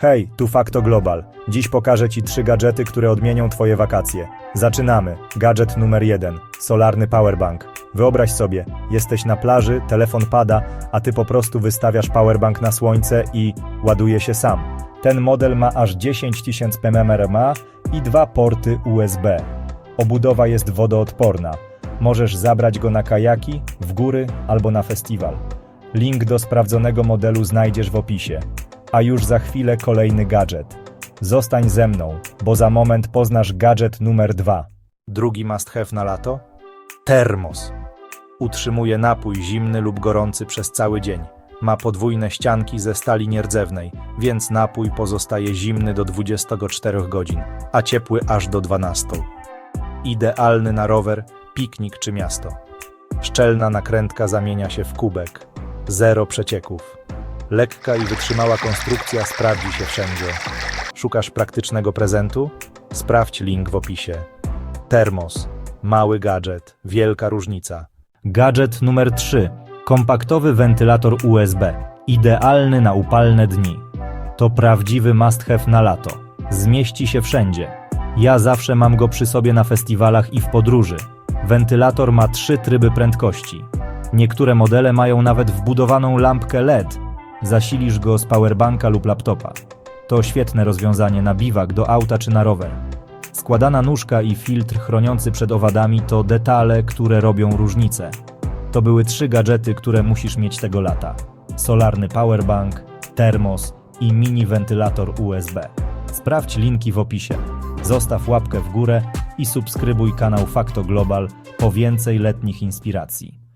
Hej, tu Facto Global. Dziś pokażę Ci trzy gadżety, które odmienią Twoje wakacje. Zaczynamy. Gadżet numer jeden. Solarny powerbank. Wyobraź sobie, jesteś na plaży, telefon pada, a Ty po prostu wystawiasz powerbank na słońce i ładuje się sam. Ten model ma aż 10 tysięcy PMMRMA i dwa porty USB. Obudowa jest wodoodporna. Możesz zabrać go na kajaki, w góry albo na festiwal. Link do sprawdzonego modelu znajdziesz w opisie. A już za chwilę kolejny gadżet. Zostań ze mną, bo za moment poznasz gadżet numer dwa. Drugi must have na lato? Termos. Utrzymuje napój zimny lub gorący przez cały dzień. Ma podwójne ścianki ze stali nierdzewnej, więc napój pozostaje zimny do 24 godzin, a ciepły aż do 12. Idealny na rower, piknik czy miasto. Szczelna nakrętka zamienia się w kubek. Zero przecieków. Lekka i wytrzymała konstrukcja sprawdzi się wszędzie. Szukasz praktycznego prezentu? Sprawdź link w opisie. Termos. Mały gadżet. Wielka różnica. Gadżet numer 3. Kompaktowy wentylator USB. Idealny na upalne dni. To prawdziwy must have na lato. Zmieści się wszędzie. Ja zawsze mam go przy sobie na festiwalach i w podróży. Wentylator ma trzy tryby prędkości. Niektóre modele mają nawet wbudowaną lampkę LED. Zasilisz go z powerbanka lub laptopa. To świetne rozwiązanie na biwak, do auta czy na rower. Składana nóżka i filtr chroniący przed owadami to detale, które robią różnicę. To były trzy gadżety, które musisz mieć tego lata. Solarny powerbank, termos i mini wentylator USB. Sprawdź linki w opisie. Zostaw łapkę w górę i subskrybuj kanał Facto Global po więcej letnich inspiracji.